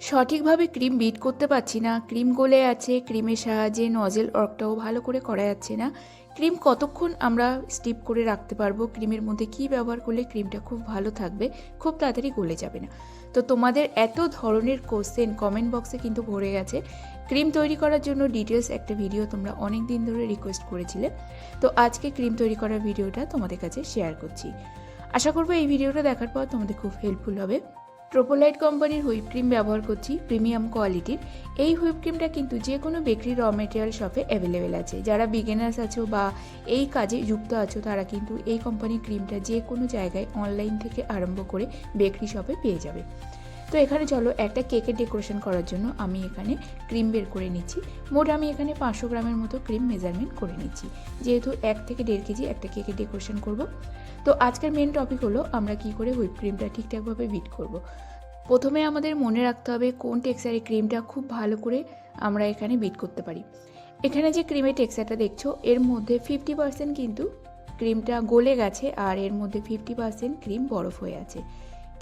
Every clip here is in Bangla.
সঠিকভাবে ক্রিম বিট করতে পারছি না। ক্রিম গলে আছে, ক্রিমের সাহায্যে নজেল ওয়ার্কটাও ভালো করে করা যাচ্ছে না। ক্রিম কতক্ষণ আমরা স্টিপ করে রাখতে পারব? ক্রিমের মধ্যে কি ব্যবহার করলে ক্রিমটা খুব ভালো থাকবে? খুব তাড়াতাড়ি গলে যাবে না। তো তোমাদের এত ধরনের কোশ্চেন কমেন্ট বক্সে কিন্তু ভরে গেছে। ক্রিম তৈরি করার জন্য ডিটেলস একটা ভিডিও তোমরা অনেক দিন ধরে রিকোয়েস্ট করেছিলে। তো আজকে ক্রিম তৈরি করার ভিডিওটা তোমাদের কাছে শেয়ার করছি। আশা করব এই ভিডিওটা দেখার পর তোমাদের খুব হেল্পফুল হবে। ট্রোপোলাইট কোম্পানির হুইপ ক্রিম ব্যবহার করছি, প্রিমিয়াম কোয়ালিটির এই হুইপ ক্রিমটা কিন্তু যে কোনো বেকারি র মেটেরিয়াল শপে অ্যাভেলেবেল আছে। যারা বিগেনার্স আছো বা এই কাজে যুক্ত আছো, তারা কিন্তু এই কোম্পানির ক্রিমটা যে কোনো জায়গায় অনলাইন থেকে আরম্ভ করে বেকারি শপে পেয়ে যাবে। তো এখানে চলো একটা কেকের ডেকোরেশন করার জন্য আমি এখানে ক্রিম বের করে নিচ্ছি। মোট আমি এখানে পাঁচশো গ্রামের মতো ক্রিম মেজারমেন্ট করে নিচ্ছি। যেহেতু এক থেকে দেড় কেজি একটা কেকের ডেকোরেশন করব। তো আজকের মেন টপিক হলো আমরা কি করে হুইপ ক্রিমটা ঠিকঠাকভাবে বিট করব। প্রথমে আমাদের মনে রাখতে হবে কোন টেক্সচারের ক্রিমটা খুব ভালো করে আমরা এখানে বিট করতে পারি। এখানে যে ক্রিমের টেক্সচারটা দেখছ, এর মধ্যে ফিফটি পার্সেন্ট কিন্তু ক্রিমটা গলে গেছে আর এর মধ্যে ফিফটি পার্সেন্ট ক্রিম বরফ হয়ে আছে।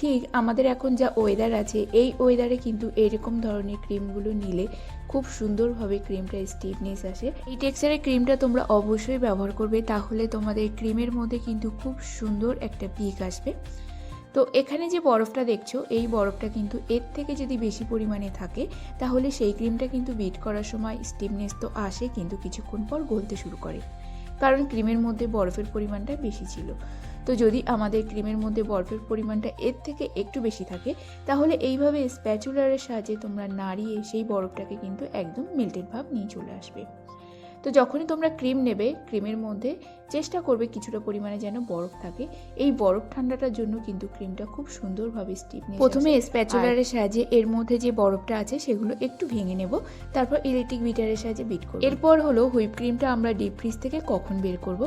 ঠিক আমাদের এখন যা ওয়েদার আছে, এই ওয়েদারে কিন্তু এরকম ধরনের ক্রিমগুলো নিলে খুব সুন্দরভাবে ক্রিমটা স্টিফনেস আসে। এই টেক্সচারের ক্রিমটা তোমরা অবশ্যই ব্যবহার করবে, তাহলে তোমাদের ক্রিমের মধ্যে কিন্তু খুব সুন্দর একটা পিক আসবে। তো এখানে যে বরফটা দেখছ, এই বরফটা কিন্তু এর থেকে যদি বেশি পরিমাণে থাকে, তাহলে সেই ক্রিমটা কিন্তু বিট করার সময় স্টিফনেস তো আসে, কিন্তু কিছুক্ষণ পর গলতে শুরু করে। কারণ ক্রিমের মধ্যে বরফের পরিমাণটা বেশি ছিল। তো যদি আমাদের ক্রিমের মধ্যে বরফের পরিমাণটা এর থেকে একটু বেশি থাকে তাহলে এইভাবে স্প্যাচুলারের সাহায্যে তোমরা নাড়িয়ে সেই বরফটাকে কিন্তু একদম মেল্টেড ভাব নিয়ে চলে আসবে। তো যখনই তোমরা ক্রিম নেবে ক্রিমের মধ্যে চেষ্টা করবে কিছুটা পরিমাণে যেন বরফ থাকে। এই বরফ ঠান্ডাটার জন্য কিন্তু ক্রিমটা খুব সুন্দরভাবে স্টিপ প্রথমে স্প্যাচুলারের সাহায্যে এর মধ্যে যে বরফটা আছে সেগুলো একটু ভেঙে নেব। তারপর ইলেকট্রিক বিটারের সাহায্যে বিট করব। এরপর হলো হুইপ ক্রিমটা আমরা ডিপ ফ্রিজ থেকে কখন বের করব?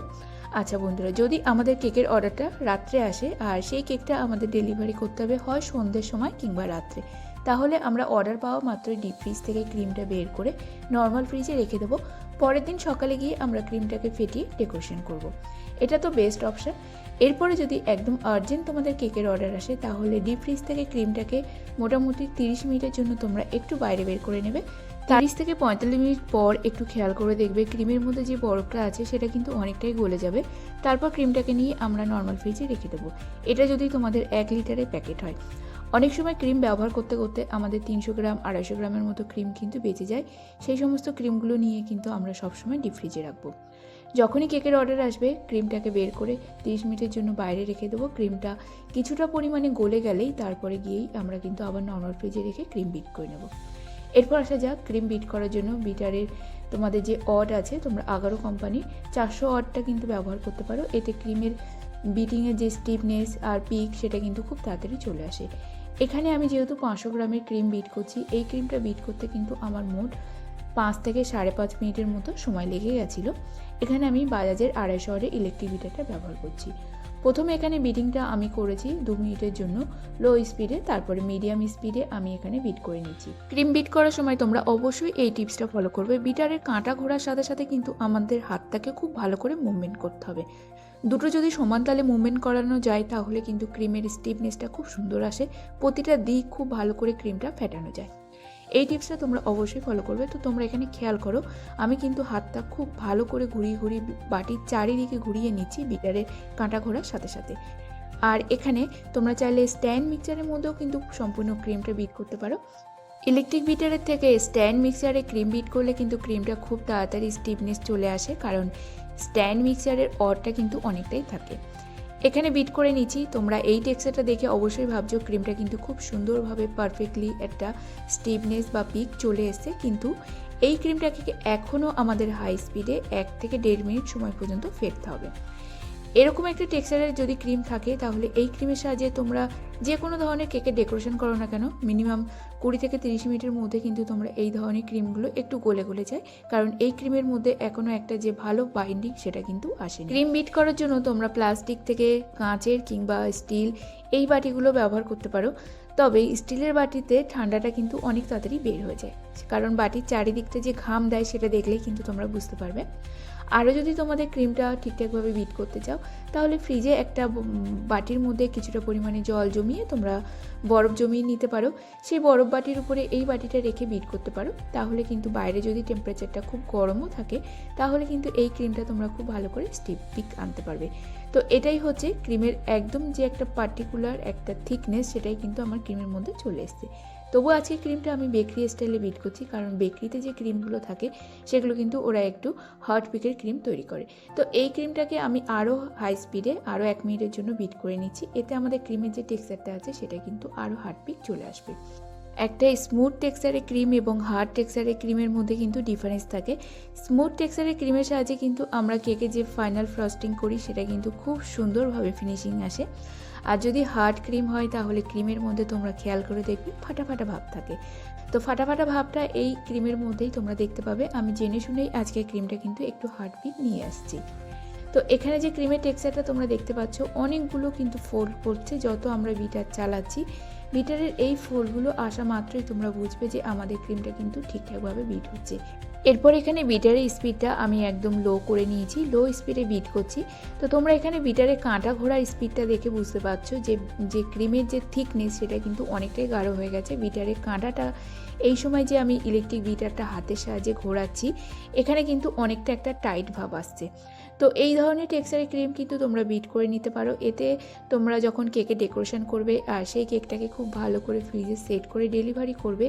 আচ্ছা বন্ধুরা, যদি আমাদের কেকের অর্ডারটা রাত্রে আসে, আর সেই কেকটা আমাদের ডেলিভারি করতে হবে হয় সন্ধ্যের সময় কিংবা রাত্রে, তাহলে আমরা অর্ডার পাওয়া মাত্র ডিপ ফ্রিজ থেকে ক্রিমটা বের করে নর্মাল ফ্রিজে রেখে দেবো। পরের দিন সকালে গিয়ে আমরা ক্রিমটাকে ফেটিয়ে ডেকোরেশন করব। এটা তো বেস্ট অপশান। এরপরে যদি একদম আর্জেন্ট তোমাদের কেকের অর্ডার আসে, তাহলে ডিপ ফ্রিজ থেকে ক্রিমটাকে মোটামুটি তিরিশ মিনিটের জন্য তোমরা একটু বাইরে বের করে নেবে। তিরিশ থেকে পঁয়তাল্লিশ মিনিট পর একটু খেয়াল করে দেখবে ক্রিমের মধ্যে যে বরফটা আছে সেটা কিন্তু অনেকটাই গলে যাবে। তারপর ক্রিমটাকে নিয়ে আমরা নর্মাল ফ্রিজে রেখে দেবো। এটা যদি তোমাদের এক লিটারের প্যাকেট হয়। অনেক সময় ক্রিম ব্যবহার করতে করতে আমাদের তিনশো গ্রাম, আড়াইশো গ্রামের মতো ক্রিম কিন্তু বেঁচে যায়। সেই সমস্ত ক্রিমগুলো নিয়ে কিন্তু আমরা সবসময় ডিপ ফ্রিজে রাখব। যখনই কেকের অর্ডার আসবে, ক্রিমটাকে বের করে তিরিশ মিনিটের জন্য বাইরে রেখে দেবো। ক্রিমটা কিছুটা পরিমাণে গলে গেলেই তারপরে গিয়েই আমরা কিন্তু আবার নর্মাল ফ্রিজে রেখে ক্রিম বিট করে নেব। এরপর আসা যাক ক্রিম বিট করার জন্য বিটারের তোমাদের যে অড আছে, তোমরা আগারো কোম্পানির চারশো অডটা কিন্তু ব্যবহার করতে পারো। এতে ক্রিমের বিটিংয়ের যে স্টিফনেস আর পিক সেটা কিন্তু খুব তাড়াতাড়ি চলে আসে। এখানে আমি যেহেতু পাঁচশো গ্রামের ক্রিম বিট করছি, এই ক্রিমটা বিট করতে কিন্তু আমার মোট পাঁচ থেকে সাড়ে পাঁচ মিনিটের মতো সময় লেগে গেছিল। এখানে আমি বাজাজের আড়াইশো অডের ইলেকট্রিক বিটারটা ব্যবহার করছি। প্রথমে এখানে বিটিংটা আমি করেছি দু মিনিটের জন্য। লো স্পিডে তারপরে মিডিয়াম স্পিডে আমি এখানে বিট করে নিচ্ছি। ক্রিম বিট করার সময় তোমরা অবশ্যই এই টিপসটা ফলো করবে। বিটারের কাঁটা ঘোরার সাথে সাথে কিন্তু আমাদের হাতটাকে খুব ভালো করে মুভমেন্ট করতে হবে। দুটো যদি সমান তালে মুভমেন্ট করানো যায়, তাহলে কিন্তু ক্রিমের স্টিফনেসটা খুব সুন্দর আসে। প্রতিটা দিক খুব ভালো করে ক্রিমটা ফেটানো যায়। এই টিপসটা তোমরা অবশ্যই ফলো করবে। তো তোমরা এখানে খেয়াল করো, আমি কিন্তু হাতটা খুব ভালো করে ঘুরিয়ে ঘুরিয়ে বাটির চারিদিকে ঘুরিয়ে নিচ্ছি বিটারের কাঁটা ঘোরার সাথে সাথে। আর এখানে তোমরা চাইলে স্ট্যান্ড মিক্সচারের মধ্যেও কিন্তু সম্পূর্ণ ক্রিমটা বিট করতে পারো। ইলেকট্রিক বিটারের থেকে স্ট্যান্ড মিক্সারে ক্রিম বিট করলে কিন্তু ক্রিমটা খুব তাড়াতাড়ি স্টিফনেস চলে আসে, কারণ স্ট্যান্ড মিক্সারের অরটা কিন্তু অনেকটাই থাকে। এখানে বিট করে নিচ্ছি। তোমরা এই টেক্সচারটা দেখে অবশ্যই ভাবছ ক্রিমটা কিন্তু খুব সুন্দরভাবে পারফেক্টলি একটা স্টিভনেস বা পিক চলে এসছে। কিন্তু এই ক্রিমটাকে এখনও আমাদের হাই স্পিডে এক থেকে দেড় মিনিট সময় পর্যন্ত ফেটতে হবে। এরকম একটা টেক্সচারের যদি ক্রিম থাকে, তাহলে এই ক্রিমের সাহায্যে তোমরা যে কোনো ধরনের কেকের ডেকোরেশন করো না কেন, মিনিমাম কুড়ি থেকে তিরিশ মিনিটের মধ্যে কিন্তু তোমরা এই ধরনের ক্রিমগুলো একটু গলে গলে যায়। কারণ এই ক্রিমের মধ্যে এখনও একটা যে ভালো বাইন্ডিং সেটা কিন্তু আসে ক্রিম বিট করার জন্য তোমরা প্লাস্টিক থেকে কাঁচের কিংবা স্টিল এই বাটিগুলো ব্যবহার করতে পারো। তবে স্টিলের বাটিতে ঠান্ডাটা কিন্তু অনেক তাড়াতাড়ি বের হয়ে যায়। কারণ বাটির চারিদিকটা যে ঘাম দেয় সেটা দেখলেই কিন্তু তোমরা বুঝতে পারবে। আরও যদি তোমাদের ক্রিমটা ঠিকঠাকভাবে বিট করতে চাও, তাহলে ফ্রিজে একটা বাটির মধ্যে কিছুটা পরিমাণে জল জমিয়ে তোমরা বরফ জমিয়ে নিতে পারো। সেই বরফ বাটির উপরে এই বাটিটা রেখে বিট করতে পারো। তাহলে কিন্তু বাইরে যদি টেম্পারেচারটা খুব গরমও থাকে, তাহলে কিন্তু এই ক্রিমটা তোমরা খুব ভালো করে স্টিপ পিক আনতে পারবে। তো এটাই হচ্ছে ক্রিমের একদম যে একটা পার্টিকুলার একটা থিকনেস সেটাই কিন্তু আমার ক্রিমের মধ্যে চলে এসছে। তবু আজকে ক্রিমটা আমি বেকরি স্টাইলে বিট করছি, কারণ বেকরিতে যে ক্রিমগুলো থাকে, সেগুলো কিন্তু ওরা একটু হট পিকের ক্রিম তৈরি করে। তো এই ক্রিমটাকে আমি আরও হাই স্পিডে আরও এক মিনিটের জন্য বিট করে নিচ্ছি। এতে আমাদের ক্রিমের যে টেক্সচারটা আছে, সেটা কিন্তু আরও হার্ড পিক চলে আসবে। একটা স্মুথ টেক্সচারের ক্রিম এবং হার্ড টেক্সচারের ক্রিমের মধ্যে কিন্তু ডিফারেন্স থাকে। স্মুথ টেক্সচারের ক্রিমের সাহায্যে কিন্তু আমরা কেকে যে ফাইনাল ফ্রস্টিং করি, সেটা কিন্তু খুব সুন্দরভাবে ফিনিশিং আসে। আর যদি হার্ড ক্রিম হয়, তাহলে ক্রিমের মধ্যে তোমরা খেয়াল করে দেখবে ফাটা ফাটা ভাব থাকে। তো ফাটা ফাটা ভাবটা এই ক্রিমের মধ্যেই তোমরা দেখতে পাবে। আমি জেনে শুনেই আজকে ক্রিমটা কিন্তু একটু হার্ড পিক নিয়ে আসছি। তো এখানে যে ক্রিমের টেক্সচারটা তোমরা দেখতে পাচ্ছ, অনেকগুলো কিন্তু ফোল্ড করছে, যত আমরা বিটার চালাচ্ছি। বিটারের এই ফোল্ডগুলো আসা মাত্রই তোমরা বুঝবে যে আমাদের ক্রিমটা কিন্তু ঠিকঠাকভাবে বিট হচ্ছে। এরপর এখানে বিটারের স্পিডটা আমি একদম লো করে নিয়েছি লো স্পিডে বিট করছি। তো তোমরা এখানে বিটারে কাঁটা ঘোরার স্পিডটা দেখে বুঝতে পারছ যে যে ক্রিমের যে থিকনেস সেটা কিন্তু অনেকটাই গাঢ় হয়ে গেছে। বিটারের কাঁটাটা, এই সময় যে আমি ইলেকট্রিক বিটারটা হাতের সাহায্যে ঘোরাচ্ছি, এখানে কিন্তু অনেকটা একটা টাইট ভাব আসছে। তো এই ধরনের টেক্সচারের ক্রিম কিন্তু তোমরা বিট করে নিতে পারো। এতে তোমরা যখন কেকে ডেকোরেশন করবে, আর সেই কেকটাকে খুব ভালো করে ফ্রিজে সেট করে ডেলিভারি করবে,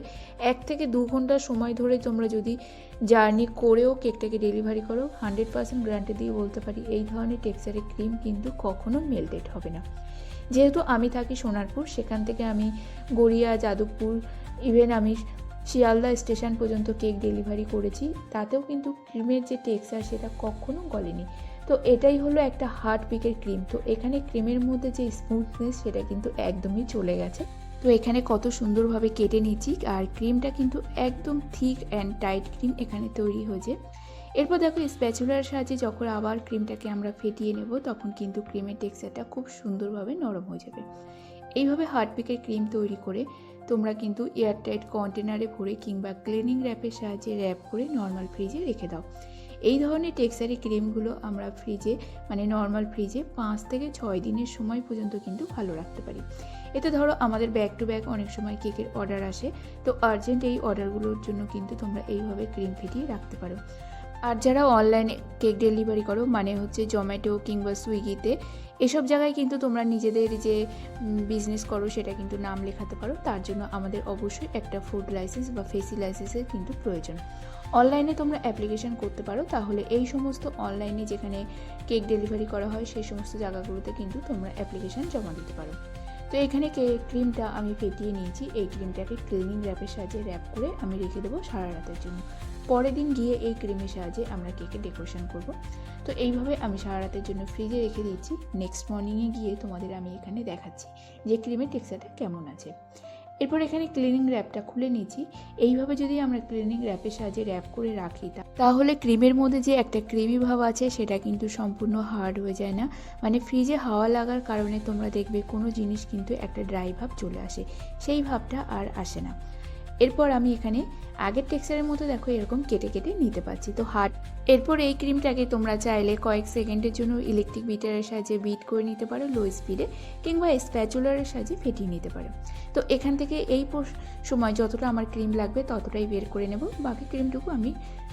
এক থেকে দু ঘণ্টা সময় ধরে তোমরা যদি জার্নি করেও কেকটাকে ডেলিভারি করো, হান্ড্রেড পার্সেন্ট গ্যারান্টি দিয়ে বলতে পারি, এই ধরনের টেক্সচারের ক্রিম কিন্তু কখনো মেল্টেড হবে না। যেহেতু আমি থাকি সোনারপুর, সেখান থেকে আমি গড়িয়া, যাদবপুর, ইভেন আমি শিয়ালদা স্টেশন পর্যন্ত কেক ডেলিভারি করেছি, তাতেও কিন্তু ক্রিমের যে টেক্সচার সেটা কখনো গলেনি। তো এটাই হলো একটা হার্ড পিকের ক্রিম। তো এখানে ক্রিমের মধ্যে যে স্মুথনেস সেটা কিন্তু একদমই চলে গেছে। তো এখানে কত সুন্দরভাবে কেটে নিচ্ছি আর ক্রিমটা কিন্তু একদম থিক অ্যান্ড টাইট ক্রিম এখানে তৈরি হয়েছে। এরপর দেখো স্প্যাচুলার সাহায্যে যখন আবার ক্রিমটাকে আমরা ফেটিয়ে নেব, তখন কিন্তু ক্রিমের টেক্সচারটা খুব সুন্দরভাবে নরম হয়ে যাবে। এইভাবে হার্ডপিকের ক্রিম তৈরি করে তোমরা কিন্তু এয়ারটাইট কন্টেনারে ভরে কিংবা ক্লিনিং র্যাপের সাহায্যে র্যাপ করে নর্মাল ফ্রিজে রেখে দাও। এই ধরনের টেক্সারি ক্রিমগুলো আমরা ফ্রিজে মানে নর্মাল ফ্রিজে পাঁচ থেকে ছয় দিনের সময় পর্যন্ত কিন্তু ভালো রাখতে পারি। এতে ধরো আমাদের ব্যাক টু ব্যাক অনেক সময় কেকের অর্ডার আসে, তো আর্জেন্ট এই অর্ডারগুলোর জন্য কিন্তু তোমরা এইভাবে ক্রিম ফিটিয়ে রাখতে পারো। আর যারা অনলাইনে কেক ডেলিভারি করো মানে হচ্ছে জোম্যাটো কিংবা সুইগিতে এসব জায়গায় কিন্তু তোমরা নিজেদের যে বিজনেস করো, সেটা কিন্তু নাম লেখাতে পারো। তার জন্য আমাদের অবশ্যই একটা ফুড লাইসেন্স বা ফেসি লাইসেন্সের কিন্তু প্রয়োজন। অনলাইনে তোমরা অ্যাপ্লিকেশন করতে পারো, তাহলে এই সমস্ত অনলাইনে যেখানে কেক ডেলিভারি করা হয়, সেই সমস্ত জায়গাগুলোতে কিন্তু তোমরা অ্যাপ্লিকেশন জমা দিতে পারো। তো এখানে কে ক্রিমটা আমি ফেটিয়ে নিয়েছি। এই ক্রিমটাকে ক্লিনিং র্যাপের সাহায্যে র্যাপ করে আমি রেখে দেবো সারা রাতের জন্য। পরের দিন গিয়ে এই ক্রিমের সাহায্যে আমরা কেকে ডেকোরেশন করব। তো এইভাবে আমি সারা রাতের জন্য ফ্রিজে রেখে দিয়েছি। নেক্সট মর্নিংয়ে গিয়ে তোমাদের আমি এখানে দেখাচ্ছি যে ক্রিমের টেক্সচারটা কেমন আছে। এরপর এখানে ক্লিনিং র্যাপটা খুলে নিয়েছি। এইভাবে যদি আমরা ক্লিনিং র্যাপের সাহায্যে র্যাপ করে রাখি তাহলে ক্রিমের মধ্যে যে একটা ক্রিমি ভাব আছে, সেটা কিন্তু সম্পূর্ণ হার্ড হয়ে যায় না। মানে ফ্রিজে হাওয়া লাগার কারণে তোমরা দেখবে কোনো জিনিস কিন্তু একটা ড্রাই ভাব চলে আসে। সেই ভাবটা আর আসে না। এরপর আমি এখানে আগের টেক্সচারের মতো দেখো এরকম কেটে কেটে নিতে পারছি। তো হার্ড। এরপর এই ক্রিমটাকে তোমরা চাইলে কয়েক সেকেন্ডের জন্য ইলেকট্রিক বিটারের সাহায্যে বিট করে নিতে পারো লো স্পিডে কিংবা স্প্যাচুলারের সাহায্যে ফেটিয়ে নিতে পারো। তো এখান থেকে এই সময় যতটা আমার ক্রিম লাগবে ততটাই বের করে নেব। বাকি ক্রিমটুকু আমি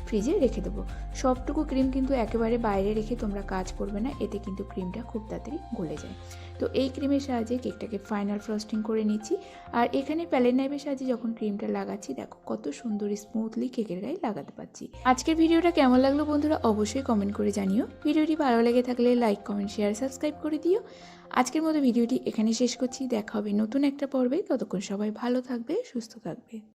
ফ্রিজে রেখে দেবো। সবটুকু ক্রিম কিন্তু একেবারে বাইরে রেখে তোমরা কাজ করবে না, এতে কিন্তু ক্রিমটা খুব তাড়াতাড়ি গলে যায়। তো এই ক্রিমের সাহায্যে কেকটাকে ফাইনাল ফ্রস্টিং করে নিচ্ছি। আর এখানে প্যালেট নাইফের সাহায্যে যখন ক্রিমটা লাগাচ্ছি, দেখো কত সুন্দর স্মুথলি কেকের গায়ে লাগাতে পারছি। আজকের ভিডিওটা কেমন লাগল বন্ধুরা অবশ্যই কমেন্ট করে জানিও। ভিডিওটি ভালো লেগে থাকলে লাইক কমেন্ট শেয়ার সাবস্ক্রাইব করে দিও। আজকের মতো ভিডিওটি এখানে শেষ করছি। দেখা হবে নতুন একটা পর্বে। ততক্ষণ সবাই ভালো থাকবে, সুস্থ থাকবে।